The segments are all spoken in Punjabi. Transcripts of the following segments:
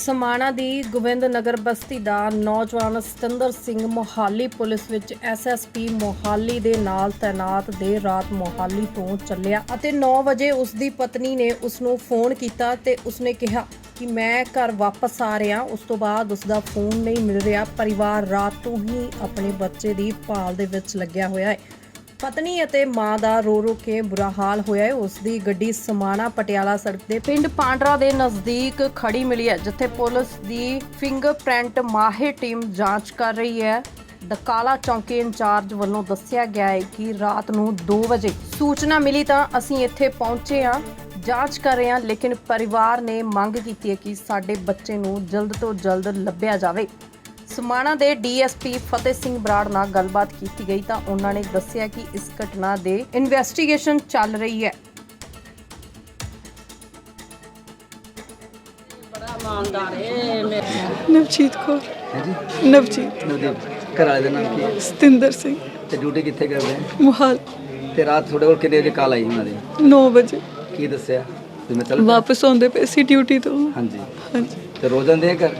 ਸਮਾਣਾ ਦੀ ਗੋਬਿੰਦ ਨਗਰ ਬਸਤੀ ਦਾ ਨੌਜਵਾਨ ਸਤਿੰਦਰ ਸਿੰਘ ਮੋਹਾਲੀ ਪੁਲਿਸ ਵਿੱਚ ਐਸਐਸਪੀ ਮੋਹਾਲੀ ਦੇ ਨਾਲ ਤੈਨਾਤ ਦੇ ਰਾਤ ਮੋਹਾਲੀ ਤੋਂ ਚੱਲਿਆ ਅਤੇ 9 ਵਜੇ ਉਸ ਦੀ ਪਤਨੀ ਨੇ ਉਸ ਨੂੰ ਫੋਨ ਕੀਤਾ ਤੇ ਉਸਨੇ ਕਿਹਾ ਕਿ ਮੈਂ ਘਰ ਵਾਪਸ ਆ ਰਿਹਾ, ਉਸ ਤੋਂ ਬਾਅਦ ਉਸ ਦਾ ਫੋਨ ਨਹੀਂ ਮਿਲ ਰਿਹਾ। ਪਰਿਵਾਰ ਰਾਤ ਤੋਂ ਹੀ ਆਪਣੇ ਬੱਚੇ ਦੀ ਭਾਲ ਦੇ ਵਿੱਚ ਲੱਗਿਆ ਹੋਇਆ ਹੈ। ਪਤਨੀ ਅਤੇ ਮਾਂ ਦਾ ਰੋ ਰੋ ਕੇ ਬੁਰਾ ਹਾਲ ਹੋਇਆ ਹੈ। ਉਸ ਦੀ ਗੱਡੀ ਸਮਾਣਾ ਪਟਿਆਲਾ ਸੜਕ ਦੇ ਪਿੰਡ ਪਾਂਡਰਾ ਦੇ ਨਜ਼ਦੀਕ ਖੜੀ ਮਿਲੀ ਹੈ, ਜਿੱਥੇ ਪੁਲਿਸ ਦੀ ਫਿੰਗਰਪ੍ਰਿੰਟ ਮਾਹਿਰ ਟੀਮ ਜਾਂਚ ਕਰ ਰਹੀ ਹੈ। ਦਕਾਲਾ ਚੌਂਕੀ ਇੰਚਾਰਜ ਵੱਲੋਂ ਦੱਸਿਆ ਗਿਆ ਹੈ ਕਿ ਰਾਤ ਨੂੰ 2 ਵਜੇ ਸੂਚਨਾ ਮਿਲੀ ਤਾਂ ਅਸੀਂ ਇੱਥੇ ਪਹੁੰਚੇ ਹਾਂ, ਜਾਂਚ ਕਰ ਰਹੇ ਹਾਂ, ਲੇਕਿਨ ਪਰਿਵਾਰ ਨੇ ਮੰਗ ਕੀਤੀ ਹੈ ਕਿ ਸਾਡੇ ਬੱਚੇ ਨੂੰ ਜਲਦ ਤੋਂ ਜਲਦ ਲੱਭਿਆ ਜਾਵੇ। ਸਮਾਣਾ ਦੇ ਡੀਐਸਪੀ ਫਤਿਹ ਸਿੰਘ ਬਰਾੜ ਨਾਲ ਗੱਲਬਾਤ ਕੀਤੀ ਗਈ ਤਾਂ ਉਹਨਾਂ ਨੇ ਦੱਸਿਆ ਕਿ ਇਸ ਘਟਨਾ ਦੇ ਇਨਵੈਸਟੀਗੇਸ਼ਨ ਚੱਲ ਰਹੀ ਹੈ। ਨਵਜੀਤ ਕੌਰ। ਹਾਂਜੀ। ਨਵਜੀਤ। ਨਵਦੀਪ ਘਰ ਵਾਲੇ ਦਾ ਨਾਮ ਕੀ ਹੈ? ਸਤਿੰਦਰ ਸਿੰਘ। ਤੇ ਡਿਊਟੀ ਕਿੱਥੇ ਕਰਦੇ ਆ? ਮੁਹਾਲ। ਤੇ ਰਾਤ ਤੁਹਾਡੇ ਕੋਲ ਕਿੰਨੇ ਵਜੇ ਕਾਲ ਆਈ ਉਹਨਾਂ ਦੀ? 9 ਵਜੇ। ਕੀ ਦੱਸਿਆ? ਵੀ ਮੈਂ ਚੱਲ ਪਿਆ? ਵਾਪਸ ਆਉਂਦੇ ਪਏ ਸੀ ਡਿਊਟੀ ਤੋਂ। ਹਾਂਜੀ। ਹਾਂਜੀ। ਤੇ ਰੋਜ਼ ਆਉਂਦੇ ਆ ਘਰ?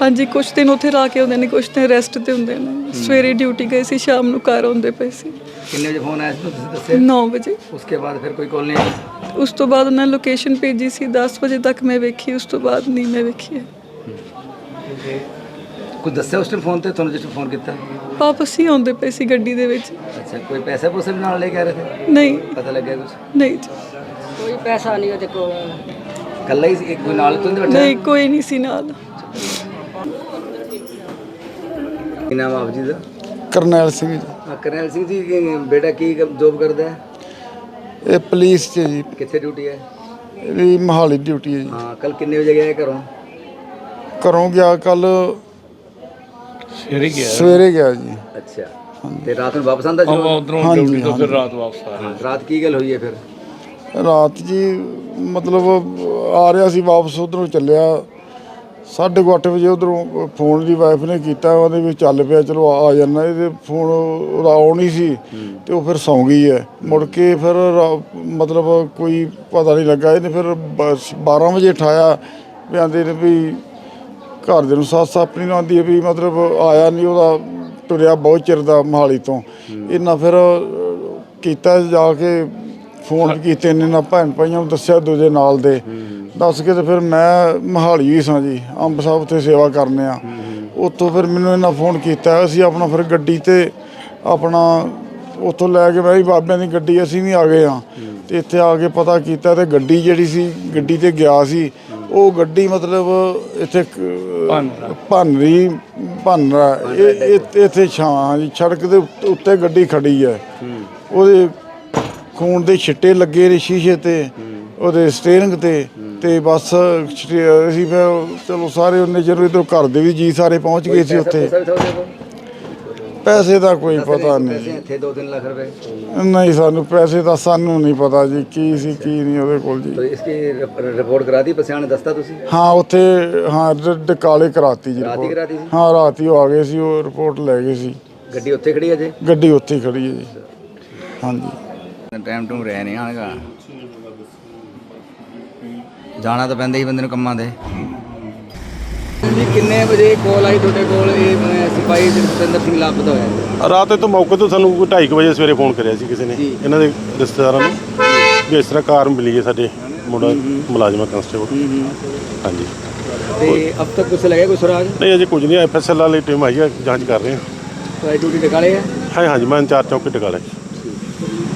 ਹਾਂਜੀ ਕੁਛ ਦਿਨ ਉੱਥੇ ਲਾ ਕੇ ਆਉਂਦੇ ਨੇ ਕੁਛ ਦਿਨ ਰੈਸਟ ਤੇ ਹੁੰਦੇ ਨੇ। ਸਵੇਰੇ ਡਿਊਟੀ ਗਏ ਸੀ ਸ਼ਾਮ ਨੂੰ ਘਰ ਆਉਂਦੇ ਪਏ ਸੀ। ਕਿੰਨੇ ਵਜੇ ਫੋਨ ਆਇਆ ਸੀ ਤੁਸੀਂ ਦੱਸਿਆ? 9 ਵਜੇ। ਉਸਕੇ ਬਾਅਦ ਫਿਰ ਕੋਈ ਕਾਲ ਨਹੀਂ ਆਈ ਉਸ ਤੋਂ ਬਾਅਦ ਉਹਨਾਂ ਲੋਕੇਸ਼ਨ ਭੇਜੀ ਸੀ 10 ਵਜੇ ਤੱਕ ਮੈਂ ਵੇਖੀ ਉਸ ਤੋਂ ਬਾਅਦ ਨਹੀਂ ਮੈਂ ਵੇਖੀ। ਹੈ। ਕੁਝ ਦੱਸਿਆ ਉਸ ਟਾਈਮ ਫੋਨ ਤੇ ਤੁਹਾਨੂੰ ਜਿਸ ਫੋਨ ਕੀਤਾ? ਵਾਪਸ ਹੀ ਆਉਂਦੇ ਪਏ ਸੀ ਗੱਡੀ ਦੇ ਵਿੱਚ। ਅੱਛਾ ਕੋਈ ਪੈਸਾ ਪੂਸਾ ਵੀ ਨਾਲ ਲੈ ਕੇ ਆ ਰਹੇ ਥੇ ਨਹੀਂ। ਪਤਾ ਲੱਗਿਆ ਕੁਝ ਨਹੀਂ ਜੀ, ਕੋਈ ਪੈਸਾ ਨਹੀਂ ਉਹਦੇ ਕੋਲ। ਕੱਲਾ ਹੀ ਸੀ ਇੱਕ ਕੋਈ ਨਾਲ ਤੋਂ ਨਹੀਂ ਬੈਠਾ? ਨਹੀਂ ਕੋਈ ਨਹੀਂ ਸੀ ਨਾਲ। ਕੀ ਨਾਮ ਆਪ ਜੀ ਦਾ? ਕਰਨੈਲ ਸਿੰਘ ਜੀ। ਹਾਂ, ਕਰਨੈਲ ਸਿੰਘ ਜੀ ਕੀ- ਬੇਟਾ ਕੀ ਜੋਬ ਕਰਦਾ ਹੈ? ਇਹ ਪੁਲਿਸ 'ਚ ਜੀ। ਕਿੱਥੇ ਡਿਊਟੀ ਹੈ? ਇਹ ਵੀ ਮਹਾਲੀ ਡਿਊਟੀ ਹੈ ਜੀ। ਹਾਂ ਕੱਲ ਕਿੰਨੇ ਵਜੇ ਗਿਆ ਘਰੋਂ? ਘਰੋਂ ਗਿਆ ਕੱਲ ਸਵੇਰੇ ਗਿਆ। ਸਵੇਰੇ ਗਿਆ ਜੀ। ਅੱਛਾ। ਤੇ ਰਾਤ ਨੂੰ ਵਾਪਸ ਆਂਦਾ ਜਦੋਂ? ਹਾਂਜੀ ਹਾਂਜੀ। ਰਾਤ ਕੀ ਗੱਲ ਹੋਈ ਹੈ ਫਿਰ? ਰਾਤ ਜੀ ਮਤਲਬ ਆ ਰਿਹਾ ਸੀ ਵਾਪਸ ਉਧਰੋਂ ਚੱਲਿਆ। ਸਾਢੇ ਕੁ ਅੱਠ ਵਜੇ ਉਧਰੋਂ ਫੋਨ ਦੀ ਵਾਈਫ ਨੇ ਕੀਤਾ, ਉਹਦੇ ਵਿੱਚ ਚੱਲ ਪਿਆ, ਚਲੋ ਆ ਜਾਣਾ ਇਹਦੇ ਫੋਨ ਉਹਦਾ ਆਉਣ ਹੀ ਸੀ ਤੇ ਉਹ ਫਿਰ ਸੌਂ ਗਈ ਹੈ। ਮੁੜ ਕੇ ਫਿਰ ਮਤਲਬ ਕੋਈ ਪਤਾ ਨਹੀਂ ਲੱਗਾ, ਇਹਨੇ ਫਿਰ ਬਸ 12 ਵਜੇ ਉਠਾਇਆ ਵੀ ਆਂਦੇ ਨੇ ਵੀ ਘਰ ਦੇ ਨੂੰ ਸੱਸ ਆਪਣੀ ਨੂੰ ਆਂਦੀ ਹੈ ਵੀ ਮਤਲਬ ਆਇਆ ਨਹੀਂ ਉਹਦਾ ਤੁਰਿਆ ਬਹੁਤ ਚਿਰ ਦਾ ਮਹਾਲੀ ਤੋਂ। ਇਹਨਾਂ ਫਿਰ ਕੀਤਾ ਜਾ ਕੇ ਫੋਨ ਕੀਤੇ ਨੇ ਨਾ ਭੈਣ ਭਾਈਆਂ ਨੂੰ ਦੱਸਿਆ ਦੂਜੇ ਨਾਲ ਦੇ। ਦੱਸ ਕੇ ਤੇ ਫਿਰ ਮੈਂ ਮਹਾਲੀ ਹੀ ਸਾਂ ਜੀ ਅੰਬ ਸਾਹਿਬ ਤੇ ਸੇਵਾ ਕਰਨੇ ਆ। ਉੱਥੋਂ ਫਿਰ ਮੈਨੂੰ ਇਹਨਾਂ ਫੋਨ ਕੀਤਾ ਅਸੀਂ ਆਪਣਾ ਫਿਰ ਗੱਡੀ ਤੇ ਆਪਣਾ ਉੱਥੋਂ ਲੈ ਕੇ ਮੈਂ ਵੀ ਬਾਬਿਆਂ ਦੀ ਗੱਡੀ ਅਸੀਂ ਵੀ ਆ ਗਏ ਆ। ਤੇ ਇੱਥੇ ਆ ਕੇ ਪਤਾ ਕੀਤਾ ਤੇ ਗੱਡੀ ਜਿਹੜੀ ਸੀ ਗੱਡੀ ਤੇ ਗਿਆ ਸੀ ਉਹ ਗੱਡੀ ਮਤਲਬ ਇੱਥੇ ਭੰਨ ਰਹੀ ਭੰਨ ਇਹ ਇੱਥੇ ਛਾਂ ਜੀ ਸੜਕ ਦੇ ਉੱਤੇ- ਉੱਤੇ ਗੱਡੀ ਖੜੀ ਹੈ ਉਹਦੇ ਖੂਨ ਦੇ ਛਿੱਟੇ ਲੱਗੇ ਨੇ ਸ਼ੀਸ਼ੇ ਤੇ ਉਹਦੇ ਸਟੀਅਰਿੰਗ ਤੇ। ਤੇ ਬਸ ਅਸੀਂ ਫਿਰ ਚਲੋ ਸਾਰੇ ਉਹਨੇ ਜਦੋਂ ਇਧਰ ਘਰ ਦੇ ਵੀ ਜੀ ਸਾਰੇ ਪਹੁੰਚ ਗਏ ਸੀ ਉੱਥੇ। ਪੈਸੇ ਦਾ ਕੋਈ ਪਤਾ ਨਹੀਂ ਜੀ ਇੱਥੇ 2-3 ਲੱਖ ਰੁਪਏ। ਨਹੀਂ ਸਾਨੂੰ ਪੈਸੇ ਦਾ ਸਾਨੂੰ ਨਹੀਂ ਪਤਾ ਜੀ ਕੀ ਸੀ ਕੀ ਨਹੀਂ ਉਹਦੇ ਕੋਲ ਜੀ। ਤੇ ਇਸਕੀ ਰਿਪੋਰਟ ਕਰਾ ਦੀ ਪਛਾਣ ਦੱਸਤਾ ਤੁਸੀਂ? ਹਾਂ ਉੱਥੇ ਹਾਂ ਡਕਾਲੇ ਕਰਾਤੀ ਜੀ ਰਾਤੀ ਕਰਾਤੀ ਸੀ? ਹਾਂ ਰਾਤੀ ਉਹ ਆ ਗਏ ਸੀ ਉਹ ਰਿਪੋਰਟ ਲੈ ਗਏ ਸੀ। ਗੱਡੀ ਉੱਥੇ ਖੜੀ ਹੈ ਜੀ? ਗੱਡੀ ਉੱਥੇ ਖੜੀ ਹੈ ਜੀ। ਹਾਂਜੀ। ਟਾਈਮ ਟੂਮ ਰਹਿ ਨਹੀਂ ਆਣਗਾ ਜਾਣਾ ਤਾਂ ਪੈਂਦਾ ਹੀ ਬੰਦੇ ਨੂੰ ਕੰਮਾਂ ਦੇ ਜੀ ਕਿੰਨੇ ਵਜੇ ਕੋਲ ਆਈ ਤੁਹਾਡੇ ਕੋਲ? ਇਹ ਸਿਪਾਹੀ ਜਸਵਿੰਦਰ ਸਿੰਘ ਲਾਪਤਾ ਹੋਇਆ। ਰਾਤ ਤੋਂ ਮੌਕੇ ਤੋਂ ਸਾਨੂੰ ਕੋਈ 2:30 ਵਜੇ ਸਵੇਰੇ ਫੋਨ ਕਰਿਆ ਸੀ ਕਿਸੇ ਨੇ। ਜੀ। ਇਹਨਾਂ ਦੇ ਰਿਸ਼ਤੇਦਾਰਾਂ ਨੂੰ ਵੀ ਇਸ ਤਰ੍ਹਾਂ ਕਾਰ ਮਿਲੀ ਹੈ ਸਾਡੇ ਮੁੰਡਾ ਮੁਲਾਜ਼ਮ ਕਨਸਟੇਬਲ ਹਾਂਜੀ। ਤੇ ਅਬ ਤੱਕ ਕੁਛ ਲੱਗਿਆ ਕੋਈ ਸੁਰਾਜ ਨਹੀਂ ਅਜੇ ਕੁਝ ਨਹੀਂ ਐਫਐਸਐਲ ਵਾਲੀ ਟੀਮ ਆਈ ਹੈ ਜਾਂਚ ਕਰ ਰਹੇ ਹਾਂ। ਡਿਊਟੀ ਨਿਕਾਲੇ ਹੈ ਹਾਂ ਹਾਂਜੀ ਮੈਂ ਚਾਰ ਚੌਕੀ ਟਿਕਾ ਲਿਆ